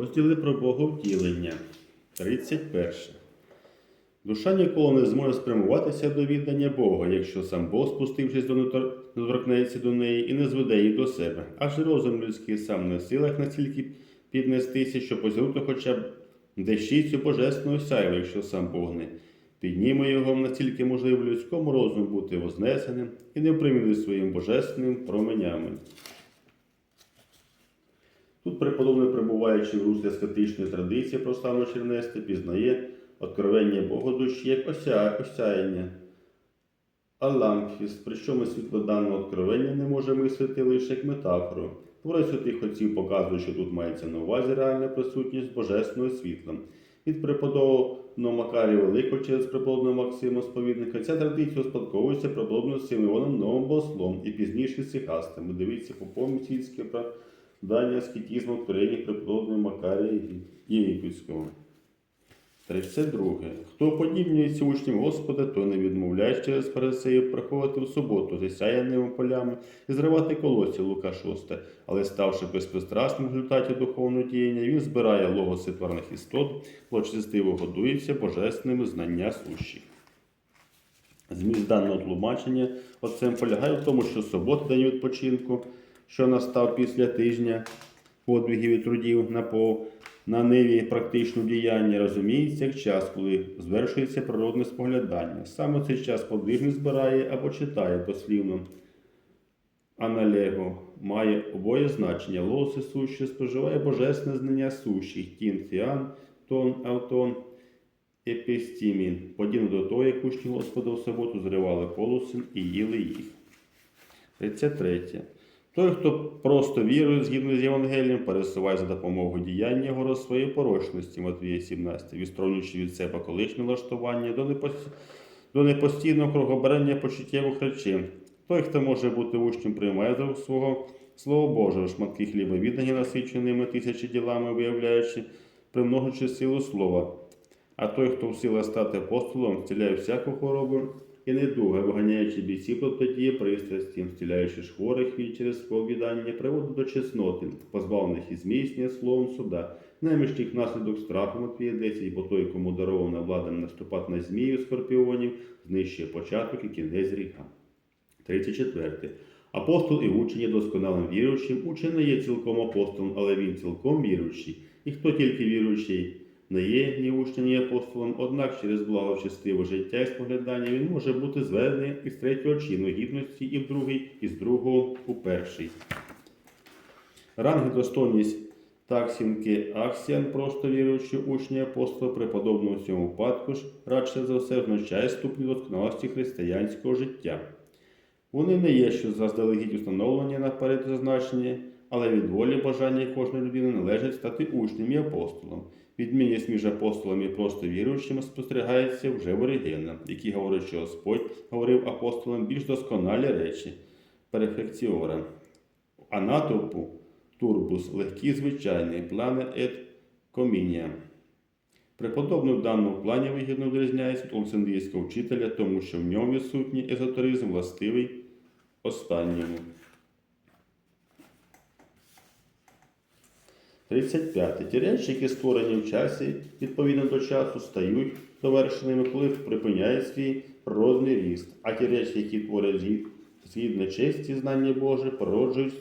Розділи про Боговтілення. 31. Душа ніколи не зможе спрямуватися до віддання Бога, якщо сам Бог, спустившись до не торкнеться до неї і не зведе її до себе. Аж розум людський сам не в силах настільки піднестися, щоб позирнути хоча б дещицю божественного сяйва, якщо сам Бог не підніме його настільки можливо людському розуму бути вознесеним і не примінити своїм божественним променями. Тут преподобний, перебуваючи в руслі аскетичної традиції прославного чернести, пізнає откровення Бога душі як ося... осяяння. Аламфіс, причому світло даного откровення не може мислити лише як метафору. Твори святих отців показують, що тут мається на увазі реальна присутність божественного світла. Від преподобного Макарія Великого через преподобного Максима Сповідника ця традиція успадковується преподобним Симеоном Новим Богослом і пізніше сихастами. Дивіться по помісільське правдання аскетізму в творенні преподобного Макарія Єгипетського. 32. Хто подібнюється учням Господа, то не відмовляє через фарисеїв приходити в суботу з сяяними полями і зривати колосся Лука 6. Але ставши безпристрасним в результаті духовного діяння, він збирає логоси тварних істот, злочестиво годується божественними знання сущих. Зміст даного тлумачення отцем полягає в тому, що субота день відпочинку, що настав після тижня подвигів і трудів на по на ниві практичного діяння розуміється як час, коли звершується природне споглядання. Саме цей час подвижник збирає або читає дослівно. Аналего має обоє значення. Лоси суші споживає божественне знання сущих, тін, фіан, тон, автон, епістімін. Подібно до того, як учні Господа в суботу зривали полосин і їли їх. 33. Той, хто просто вірує згідно з Євангелієм, пересуває за допомогою діяння його своєї порочності, Матвія 17, відсторонюючи від себе колишнє влаштування до, непос... до непостійного кругоберення почуттєвих речей. Той, хто може бути учнем, приймає до свого Слово Боже, шматки хліба віддані насиченими тисячі ділами, виявляючи, примножуючи силу слова. А той, хто в силах стати апостолом, зціляє всяку хворобу і недуга, виганяючи бійців протидії пристрасті, зціляючи ж хворих він через сповідання, приводить до чесноти, позбавлених і зміцнення словом суда, неміщих внаслідок страху Матвія 10, бо той, кому дарована влада наступати на змію скорпіонів, знищує початок і кінець гріха. 34. Апостол і учень є досконалим віруючим, учень не є цілком апостолом, але він цілком віруючий. І хто тільки віруючий не є ні учнем, ні апостолом, однак через благочестиве життя і споглядання він може бути зведений із третього чину гідності і в другий, і з другого у перший. Ранги достойність таксінки Аксіан, просто віруючи учні апостола, преподобного в цьому випадку ж радше за все означає ступні досконалості християнського життя. Вони не є, що заздалегідь установлені наперед зазначені, але від волі бажання кожної людини належить стати учнем і апостолом. Відмінність між апостолами і просто віруючими спостерігається вже в оригінах, які говорять, що Господь говорив апостолам більш досконалі речі перфекціора. А натовпу турбус легкі звичайний, плани ет комінія. Преподобний в даному плані вигідно відрізняється від Олександрійського вчителя, тому що в ньому відсутній езотеризм властивий останньому. 35. Ті речі, які створені в часі відповідно до часу, стають довершеними, коли припиняє свій природний ріст. А ті речі, які творять згід- згідно честі знання Боже, породжують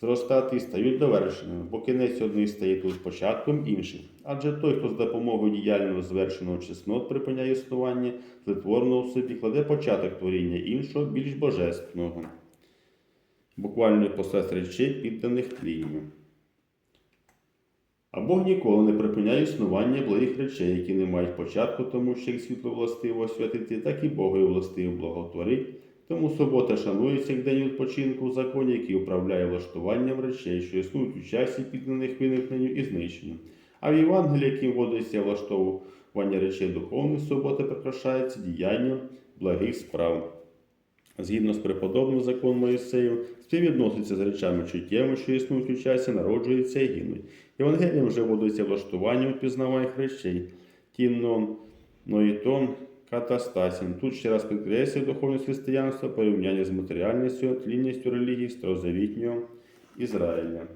зростати і стають довершеними, бо кінець одних стає тут початком інших. Адже той, хто з допомогою діяльного звершеного чеснот припиняє існування, злитворного в собі кладе початок творіння іншого, більш божественного. Буквально посад речей, підданих тлінню. А Бог ніколи не припиняє існування благих речей, які не мають початку, тому що як світло властиво освятити, так і Богові властиво благотворить. Тому субота шанується як день відпочинку в законі, який управляє влаштуванням речей, що існують у часі підданих виникненню і знищенню. А в Євангелії, яким вводиться влаштовування речей духовних, субота прикрашається діянням благих справ. Згідно з преподобним законом Моїсею, співвідноситься з речами чуттєвими, що існують у часі, народжуються і гинуть. Євангелієм вже вводиться влаштування впізнаваних речей. Тінно, ноїтон, катастасін. Тут ще раз підкреслює духовність християнства порівняння з матеріальністю, тлінністю релігії старозавітнього Ізраїля.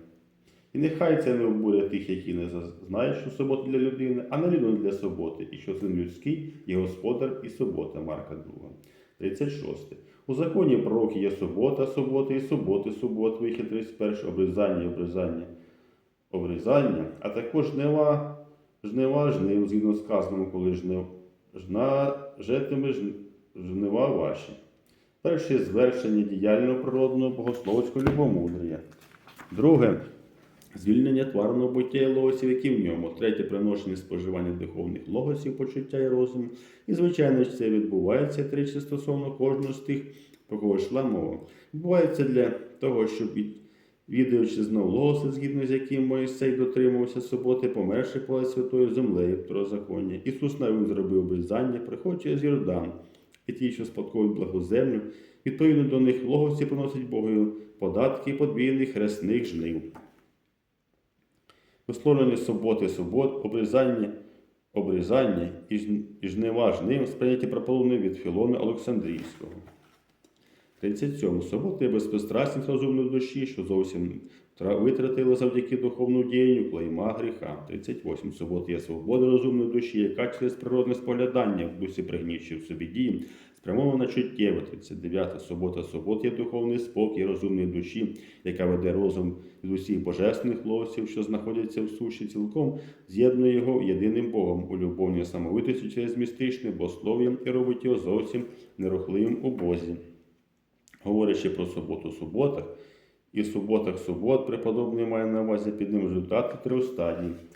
І нехай це не обурює тих, які не знають, що субота для людини, а не людина для суботи, і що син людський є господар і субота. Марка 2. 36. У законі пророки є субота, субота і суботи, субот, вихід 31, обрізання і обрізання, обрізання, а також жнива, жнива, жнив, згідно сказаному, коли жнив, жна, жетиме жн- жнива ваші. Перше звершення діяльного природного богословського любомудрія. Друге звільнення тварного буття і логосів, які в ньому. Третє приношення споживання духовних логосів, почуття і розуму. І, звичайно, це відбувається тричі стосовно кожного з тих, про кого йшла мова. Відбувається для того, щоб відаючи знов логоси, згідно з яким Моїсей дотримувався суботи, померши понад святою землею второзаконня. Ісус навіть зробив обрізання, приходячи з Йордан. І ті, що спадковують благу землю, відповідно до них логосі приносять Богою податки подвійних хресних жнив. Висловлення суботи, субот, обрізання, обрізання і жнива жнив сприйняті прополовни від Філона Олександрійського. 37. Субота є безпристрасність розумної душі, що зовсім витратила завдяки духовному діянню клейма гріха. 38. Субота є свобода розумної душі, яка через природне споглядання в дусі пригнічує в собі дії, спрямована на чуттєве. 39. Субота, субота є духовний спокій розумної душі, яка веде розум від усіх божественних лосів, що знаходяться в суші, цілком з'єднує його єдиним Богом у любовній самовитості через містичне богослов'я і робить його зовсім нерухливим у Бозі. Говорячи про суботу суботах, і суботах субот преподобний має на увазі під ним результати трьох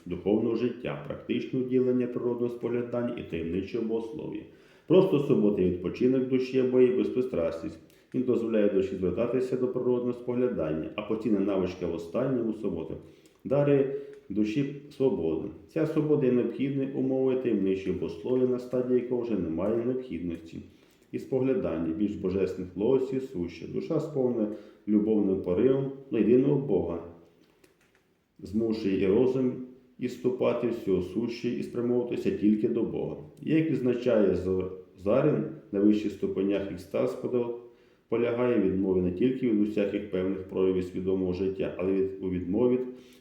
духовного життя, практичне уділення природного споглядання і таємничого богослов'я. Просто субота є відпочинок душі або її безпристрастість. Він дозволяє душі звертатися до природного споглядання, а постійна навичка в останньому суботу дарує душі свободу. Ця свобода є необхідною умовою таємничого богослов'я, на стадії якого вже немає необхідності. І споглядання більш божественних лосів суші. Душа сповнена любовним поривом до єдиного Бога, змушує і розум і ступати всього суші і спрямовуватися тільки до Бога. Як відзначає Зарин на вищих ступенях екстаз подол- полягає в відмові не тільки від усяких певних проявів свідомого життя, але від, у відмові від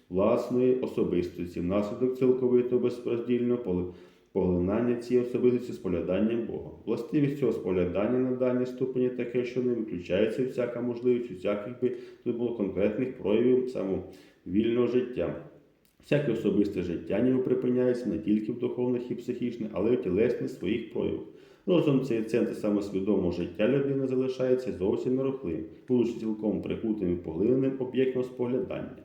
власної особистості, внаслідок цілковито безроздільного пол- поглинання цієї особистості спогляданням Бога. Властивість цього споглядання на даній ступені таке, що не виключається всяка можливість усяких би тут було конкретних проявів самовільного життя. Всяке особисте життя ніби припиняється не тільки в духовних і психічних, але й у тілесних своїх проявах. Розум цей центр самосвідомого життя людини залишається зовсім нерухливим, будучи цілком прикутим і поглиненим об'єктом споглядання.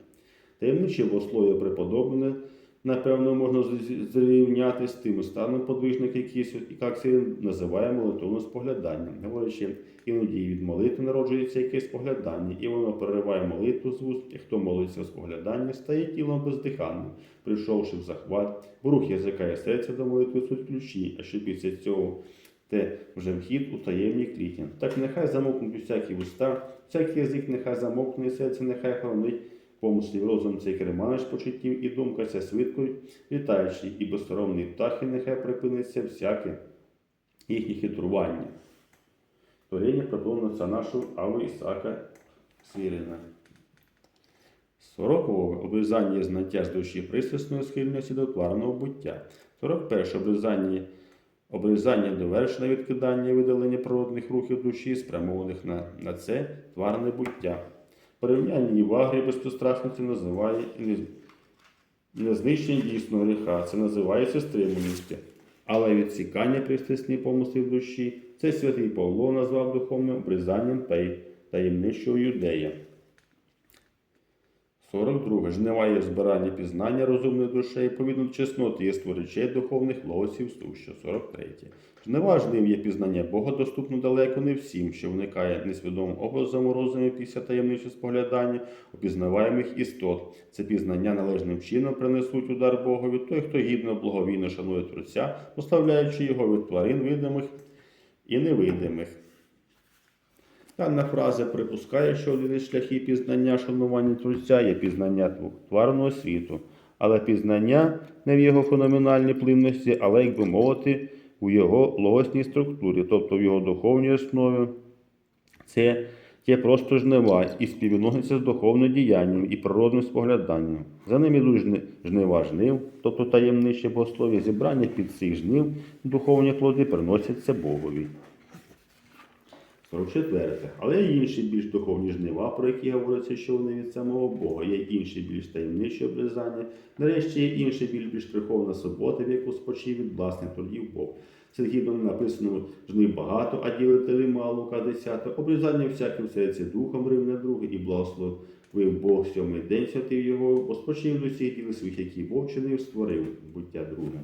Таємниче богослов'я преподобне, напевно, можна зрівняти з тим станом подвижника, який, с- як це називає молитовним спогляданням. Говорячи, іноді від молитви народжується якесь споглядання, і воно перериває молитву з вуст, і хто молиться в спогляданні, стає тілом бездиханним, прийшовши в захват, бо рух язика і серця до молитви суть ключі, а що після цього те вже вхід у таємні клітні. Так нехай замовкнуть усякі вуста, всякий язик нехай замовкне, і серце нехай хранить помислів розум цей керманиш почуттів і думка ця свідко вітаючи, і безсоромний птахи нехай припиниться всяке їхнє хитрування. Творіння це нашого Ави Ісака Свірина. Сорокове обрізання знаття з душі пристрасної схильності до тварного буття. 41. Обрізання Обрізання довершене відкидання і видалення природних рухів душі, спрямованих на, на це тварне буття. Порівняння Євагрія вагри безпристрасності називає і не, не знищення дійсного гріха, це називається стриманості. Але відсікання пристрасні помислів душі це святий Павло назвав духовним обрізанням таємничого юдея. 42. Жнива є збирання пізнання розумної душі, відповідно до чесноти єство речей духовних лосів суща. 43. Жнива жнив є пізнання Бога доступно далеко не всім, що виникає несвідомим образом у після таємничого споглядання упізнаваємих істот. Це пізнання належним чином принесуть удар Богові, той, хто гідно благовійно шанує Творця, поставляючи його від тварин видимих і невидимих. Дана фраза припускає, що один із шляхів пізнання шанування Творця є пізнання тварного світу, але пізнання не в його феноменальній плинності, але, як би мовити, у його логосній структурі, тобто в його духовній основі. Це Є просто жнива і співвідноситься з духовним діянням і природним спогляданням. За ними йдуть жнива жнив, тобто таємниче богослов'я, зібрання під цих жнив, духовні плоди приносяться Богові. 44. Але є інші більш духовні жнива, про які говориться, що вони від самого Бога. Є інші більш таємничі обрізання. Нарешті є інша більш більш прихована субота, в яку спочив від власних трудів Бог. Це згідно написано жнив багато, а ділителі мало, Лука 10. Обрізання всяким серці духом Римля 2 і благословив Бог сьомий день святив його, бо спочив до всіх діл своїх, які Бог чинив, створив буття друге.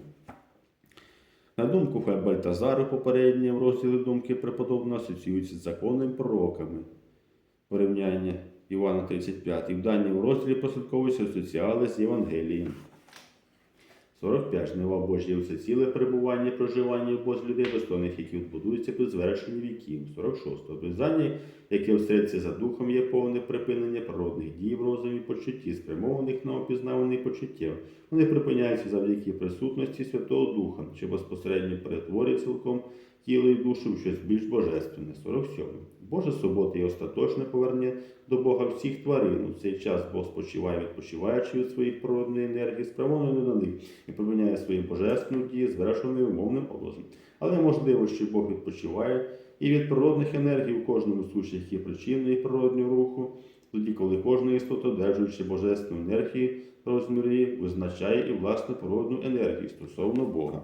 На думку Фе Бальтазару, в розділі думки преподобно асоціюються з законними пророками. Порівняння Івана 35. І в даному розділі прослідковуються асоціали з Євангелієм. 45. Жнива Божі усе ціле перебування, проживання в Божі людей достойних, які відбудуються при звершенні віків. 46. Обрізання, яке всередці за духом є повне припинення природних дій в розумі почутті, спрямованих на опізнаваний почуття. Вони припиняються завдяки присутності Святого Духа, що безпосередньо перетворює цілком тіло і душу в щось більш божественне. 47. Божа субота є остаточне повернення до Бога всіх тварин. У цей час Бог спочиває, відпочиваючи від своїх природної енергії, спрямованої на них і припиняє свої божественні дії, звершеною умовним образом. Але можливо, що Бог відпочиває і від природних енергій у кожному случаї є причиною природнього руху, тоді, коли кожна істота, одержуючи божественну енергію, розмірі, визначає і власну природну енергію стосовно Бога.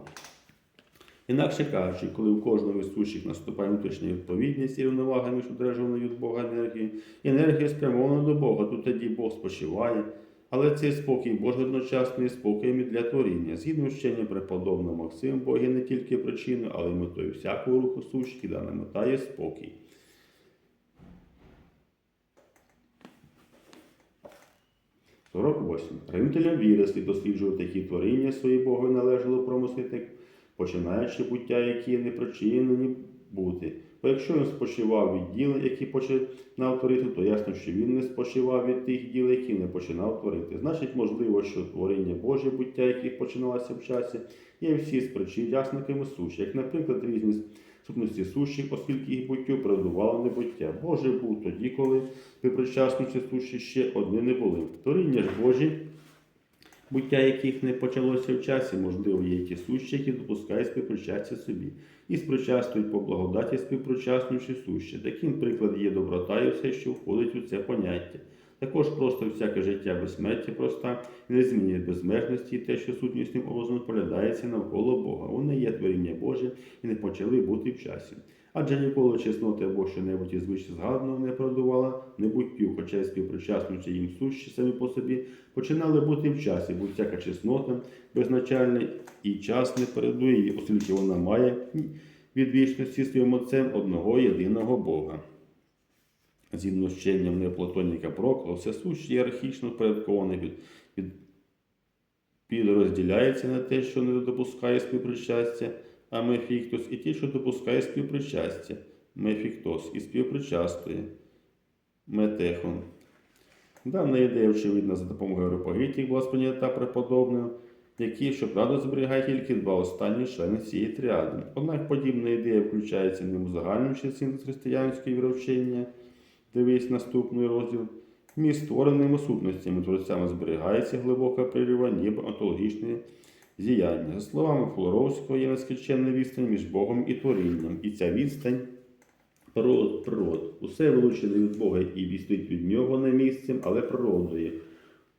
Інакше кажучи, коли у кожному із сущих наступає внутрішня відповідність і рівновага між одержаною від Бога енергією, енергія спрямована до Бога, то тоді Бог спочиває. Але цей спокій Божий одночасно є спокоєм для творіння. Згідно з вченням преподобного Максима, Бог є не тільки причиною, але й метою всякого руху сущих, і дана мета є спокій. – 48. Ревнителям віри слід досліджувати які творіння свої Богові належало промислити, починаючи буття, які не причинені бути. Бо якщо він спочивав від діл, які починав творити, то ясно, що він не спочивав від тих діл, які не починав творити. Значить, можливо, що творіння Боже буття, яких починалося в часі, є всі з причин ясниками суші, як, наприклад, різні сутності суші, оскільки їх буттю передувало небуття. Боже був тоді, коли при причасності суші ще одні не були. Творіння ж Божі буття яких не почалося в часі, можливо, є ті сущі, які допускають співпричастя собі, і спричастують по благодаті співпричаснюючи сущі. Таким прикладом є доброта і все, що входить у це поняття. Також просто всяке життя безсмертя проста і не змінює безмежності і те, що сутністю образом поглядається навколо Бога. Вони є творіння Боже і не почали бути в часі. Адже ніколи чесноти або що-небудь із вище згаданого не продувала небуттю, хоча й співпричаснуючи їм сущі самі по собі, починали бути в часі, бо всяка чеснота безначальна і час не передує її, оскільки вона має від вічності своїм отцем одного єдиного Бога. Згідно з вченням Неоплатоніка Прокла, все суще ієрархічно впорядковане від, від, підрозділяється на те, що не допускає співпричастя, а мефіктос, і ті, що допускає співпричастя, мефіктос, і співпричастує, метехон. Дана ідея очевидна за допомогою рупагитів була сприйнята преподобним, які, щоправда, зберігає тільки два останні члени цієї тріади. Однак подібна ідея включається не у загальніший синтез християнської віровчення, дивись наступний розділ. Між створеними сутностями творцями зберігається глибока прірва, ніби онтологічне зіяння. За словами Флоровського, є нескінченна відстань між Богом і творінням, і ця відстань природ, природ. Усе вилучене від Бога і відстоїть від нього не місцем, але природою.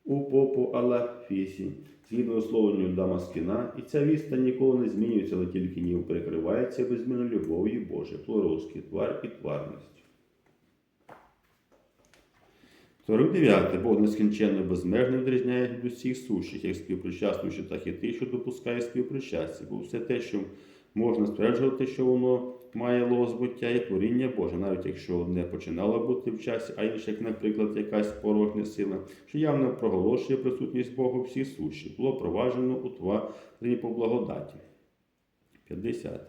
У попу Аллафісі, згідно словенню Дамаскіна, і ця відстань ніколи не змінюється, але тільки ніби перекривається безмінно любов'ю Боже, Флоровський твар і тварність. 49. Бог нескінченно безмежно відрізняє від усіх сущих, як співпричаснуючи, так і тих, що допускає співпричастя. Бо все те, що можна стверджувати, що воно має лого збуття і творіння Боже, навіть якщо одне починало бути в часі, а інше, як, наприклад, якась порожня сила, що явно проголошує присутність Бога всі суші, було проваджено у творенні по благодаті. 50.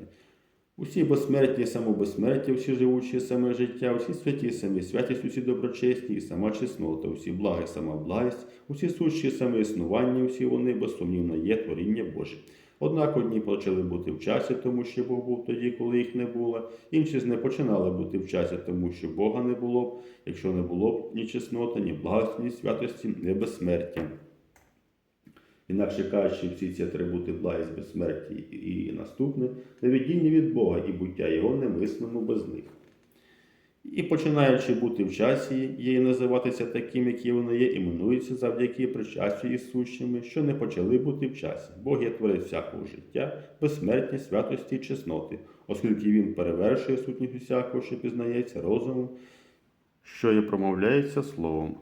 Усі безсмертні, самобезсмертя, всі живучі саме життя, усі святі, самі святість, усі доброчесні, і сама чеснота, усі благи, сама благість, усі сущі саме існування, усі вони безсумнівно є творіння Боже. Однак одні почали бути в часі, тому що Бог був тоді, коли їх не було, інші не починали бути в часі, тому що Бога не було б, якщо не було б ні чесноти, ні благості, ні святості, ні безсмертя. Інакше кажучи, всі ці атрибути благість, безсмерті і наступне невидіння від Бога і буття Його немислимо без них. І починаючи бути в часі, і називатися таким, які вони є, іменуються завдяки причастю із сущими, що не почали бути в часі. Бог є творець всякого життя, безсмертня, святості і чесноти, оскільки він перевершує сутність усякого, що пізнається розумом, що і промовляється словом.